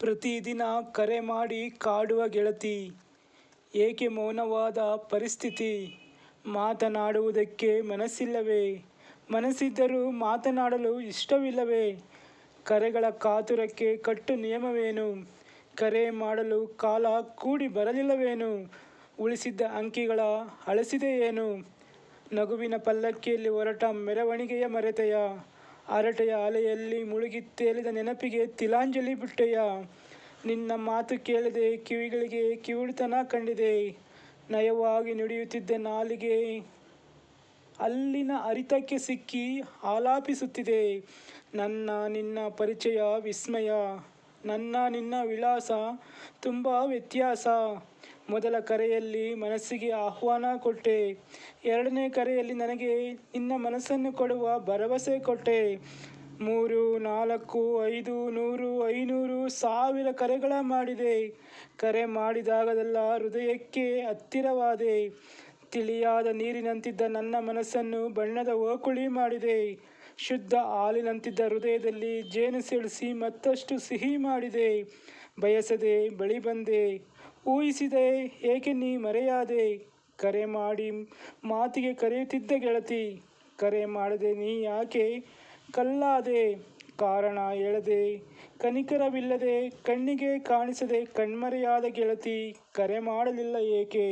ಪ್ರತಿದಿನ ಕರೆ ಮಾಡಿ ಕಾಡುವ ಗೆಳತಿ. ಏಕೆ ಮೌನವಾದ ಪರಿಸ್ಥಿತಿ? ಮಾತನಾಡುವುದಕ್ಕೆ ಮನಸ್ಸಿಲ್ಲವೇ? ಮನಸ್ಸಿದ್ದರೂ ಮಾತನಾಡಲು ಇಷ್ಟವಿಲ್ಲವೇ? ಕರೆಗಳ ಕಾತುರಕ್ಕೆ ಕಟ್ಟು ನಿಯಮವೇನು? ಕರೆ ಮಾಡಲು ಕಾಲ ಕೂಡಿ ಬರಲಿಲ್ಲವೇನು? ಉಳಿಸಿದ್ದ ಅಂಕಿಗಳ ಅಳಿಸಿದೆಯೇನು ನಗುವಿನ ಪಲ್ಲಕ್ಕಿಯಲ್ಲಿ ಹೊರಟ ಮೆರವಣಿಗೆಯ ಮರೆತೆಯ ಹರಟೆಯ ಅಲೆಯಲ್ಲಿ ಮುಳುಗಿ ತೇಲಿದ ನೆನಪಿಗೆ ತಿಲಾಂಜಲಿ ಬಿಟ್ಟೆಯ? ನಿನ್ನ ಮಾತು ಕೇಳದೆ ಕಿವಿಗಳಿಗೆ ಕಿವಿಡಿತನ ಕಂಡಿದೆ. ನಯವಾಗಿ ನುಡಿಯುತ್ತಿದ್ದ ನಾಲಿಗೆ ಅಲ್ಲಿನ ಅರಿತಕ್ಕೆ ಸಿಕ್ಕಿ ಆಲಾಪಿಸುತ್ತಿದೆ. ನನ್ನ ನಿನ್ನ ಪರಿಚಯ, ವಿಸ್ಮಯ. ನನ್ನ ನಿನ್ನ ವಿಳಾಸ, ತುಂಬ ವ್ಯತ್ಯಾಸ. ಮೊದಲ ಕರೆಯಲ್ಲಿ ಮನಸ್ಸಿಗೆ ಆಹ್ವಾನ ಕೊಟ್ಟೆ. ಎರಡನೇ ಕರೆಯಲ್ಲಿ ನನಗೆ ನಿನ್ನ ಮನಸ್ಸನ್ನು ಕೊಡುವ ಭರವಸೆ ಕೊಟ್ಟೆ. ಮೂರು, ನಾಲ್ಕು, ಐದು, ನೂರು, ಐನೂರು ಸಾವಿರ ಕರೆಗಳ ಮಾಡಿದೆ. ಕರೆ ಮಾಡಿದಾಗದೆಲ್ಲ ಹೃದಯಕ್ಕೆ ಹತ್ತಿರವಾದೆ. ತಿಳಿಯಾದ ನೀರಿನಂತಿದ್ದ ನನ್ನ ಮನಸ್ಸನ್ನು ಬಣ್ಣದ ಓಕುಳಿ ಮಾಡಿದೆ. ಶುದ್ಧ ಹಾಲಿನಂತಿದ್ದ ಹೃದಯದಲ್ಲಿ ಜೇನು ಸೆಳೆಸಿ ಮತ್ತಷ್ಟು ಸಿಹಿ ಮಾಡಿದೆ. ಬಯಸದೆ ಬಳಿ ಬಂದೆ. ಊಹಿಸಿದೆ, ಏಕೆ ನೀ ಮರೆಯಾದೆ? ಕರೆ ಮಾಡಿ ಮಾತಿಗೆ ಕರೆಯುತ್ತಿದ್ದ ಗೆಳತಿ. ಕರೆ ಮಾಡದೆ ನೀ ಯಾಕೆ ಕಲ್ಲಾದೆ? ಕಾರಣ ಹೇಳದೆ, ಕನಿಕರವಿಲ್ಲದೆ, ಕಣ್ಣಿಗೆ ಕಾಣಿಸದೆ ಕಣ್ಮರೆಯಾದ ಗೆಳತಿ. ಕರೆ ಮಾಡಲಿಲ್ಲ ಏಕೆ?